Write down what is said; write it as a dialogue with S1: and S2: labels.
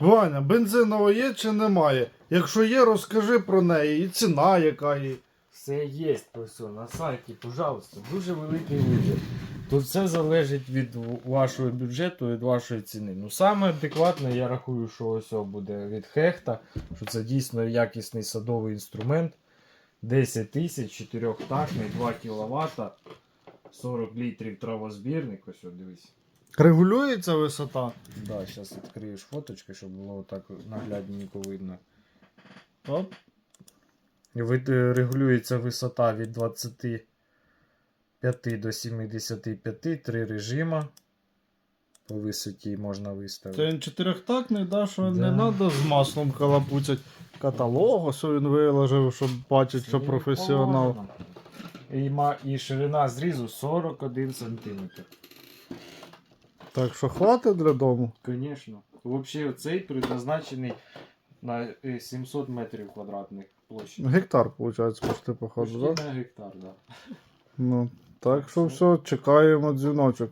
S1: Ваня, бензинова є чи немає? Якщо є, розкажи про неї і ціна яка є.
S2: Все є, все, на сайті, пожалуйста, дуже великий вибір. Тут все залежить від вашого бюджету, від вашої ціни. Ну, саме адекватне, я рахую, що ось буде від Хехта, що це дійсно якісний садовий інструмент. 10 тисяч, 4-тактний, 2 кВт, 40 літрів травозбірник. Ось дивись.
S1: Регулюється висота.
S2: Да, зараз відкриєш фоточки, щоб було так наглядненько видно.
S1: Оп.
S2: Вид- е, Регулюється висота від 25 до 75, три режима. По висоті можна
S1: Це
S2: виставити.
S1: він чотирьохтактний, да, що
S2: Да.
S1: не треба з маслом калапуцять. Каталог, ось він виложив, щоб бачить, що професіонал.
S2: І, ма- і ширина зрізу 41 см.
S1: Так що хватить для дому.
S2: Звісно. Взагалі цей предназначений на е, 700 метрів квадратних площі.
S1: Гектар, виходить, почти походу,
S2: так?
S1: да?
S2: гектар, гектар, да.
S1: Ну, так що все, чекаємо дзвіночок.